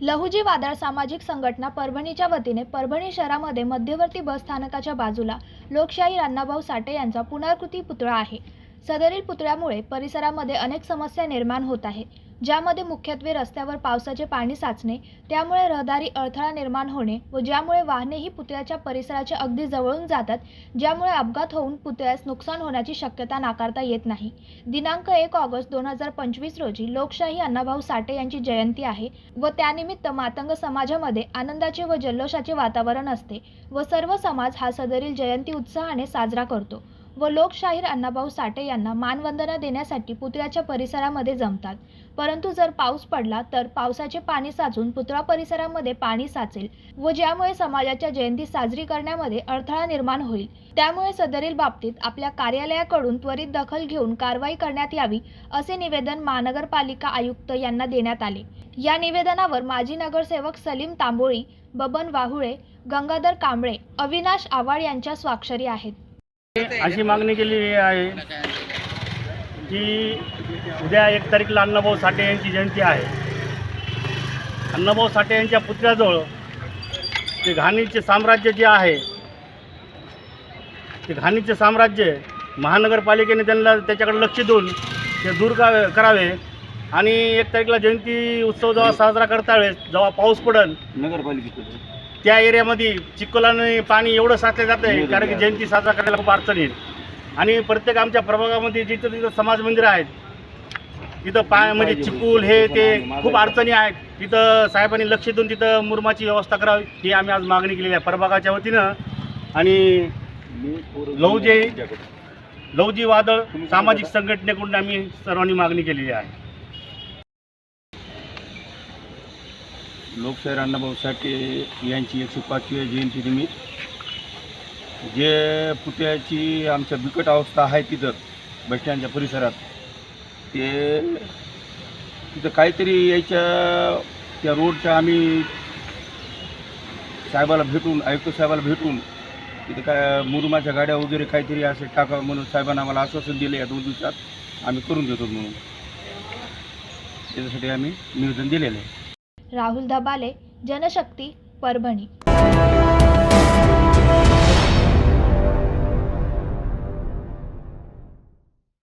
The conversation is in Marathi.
लहुजी वादळ सामाजिक संघटना परभणीच्या वतीने परभणी शहरामध्ये मध्यवर्ती बस स्थानकाच्या बाजूला लोकशाही अण्णाभाऊ साठे यांचा पुनराकृती पुतळा आहे. सदरील पुतळ्यामुळे परिसरामध्ये अनेक समस्या निर्माण होत आहे. ज्यामध्ये मुख्यत्वे रस्त्यावर पावसाचे पाणी साचणे त्यामुळे रहदारी अडथळा निर्माण होणे व ज्यामुळे वाहनेही पुतळ्याच्या परिसराच्या अगदी जवळून जातात ज्यामुळे अपघात होऊन पुतळ्यास नुकसान होण्याची शक्यता नाकारता येत नाही. दिनांक एक ऑगस्ट दोन हजार पंचवीस रोजी लोकशाही अण्णाभाऊ साठे यांची जयंती आहे व त्यानिमित्त मातंग समाजामध्ये आनंदाचे व जल्लोषाचे वातावरण असते व सर्व समाज हा सदरील जयंती उत्साहाने साजरा करतो. व लोकशाहीर अण्णाभाऊ साठे यांना मानवंदना देण्यासाठी पुतळ्याच्या परिसरामध्ये जमतात. परंतु जर पाऊस पडला तर पावसाचे पाणी साचून पुतळा परिसरामध्ये पाणी साचेल व ज्यामुळे समाजाच्या जयंती साजरी करण्यामध्ये अडथळा निर्माण होईल. त्यामुळे सदरील बाबतीत आपल्या कार्यालयाकडून त्वरित दखल घेऊन कारवाई करण्यात यावी असे निवेदन महानगरपालिका आयुक्त यांना देण्यात आले. या निवेदनावर माजी नगरसेवक सलीम तांबोळी बबन वाहुळे गंगाधर कांबळे अविनाश आव्हाड यांच्या स्वाक्षरी आहेत. अशी मागणी केलेली आहे की उद्या एक तारीखला अण्णाभाऊ साठे यांची जयंती आहे. अण्णाभाऊ साठे यांच्या पुतळ्याजवळ ते घाणीचे साम्राज्य जे आहे ते घाणीचे साम्राज्य महानगरपालिकेने त्यांना त्याच्याकडे लक्ष देऊन ते दूर का करावे आणि एक तारीखला जयंती उत्सव जेव्हा साजरा करता वेळेस जेव्हा पाऊस पडेल नगरपालिकेकडे. त्या एरियामध्ये चिखलाने पाणी एवढं साचलं जातं आहे कारण की जयंती साजरा करायला खूप अडचण येईल. आणि प्रत्येक आमच्या प्रभागामध्ये जिथं तिथं समाज मंदिरं आहेत तिथं पा म्हणजे चिकूल हे ते खूप अडचणी आहेत. तिथं साहेबांनी लक्ष देऊन तिथं मुरमाची व्यवस्था करावी ही आम्ही आज मागणी केलेली आहे प्रभागाच्या वतीनं. आणि लहुजे लहुजी वादळ सामाजिक संघटनेकडून आम्ही सर्वांनी मागणी केलेली आहे. लोकशाहीर अण्णाभाऊ साठे यांची एकशे पाचवी जयंतीनिमित्त जे पुतळ्याची आमच्या बिकट अवस्था आहे तिथं बसस्टँडच्या परिसरात ते तिथं काहीतरी यायच्या त्या रोडच्या आम्ही साहेबाला भेटून आयुक्त साहेबाला भेटून तिथं काय मुरुमाच्या गाड्या वगैरे काहीतरी असे टाकावं म्हणून साहेबांना आम्हाला आश्वासन दिलं या दोन दिवसात आम्ही करून देतो म्हणून. त्याच्यासाठी आम्ही निवेदन दिलेलं आहे. राहुल धबाले जनशक्ती परभणी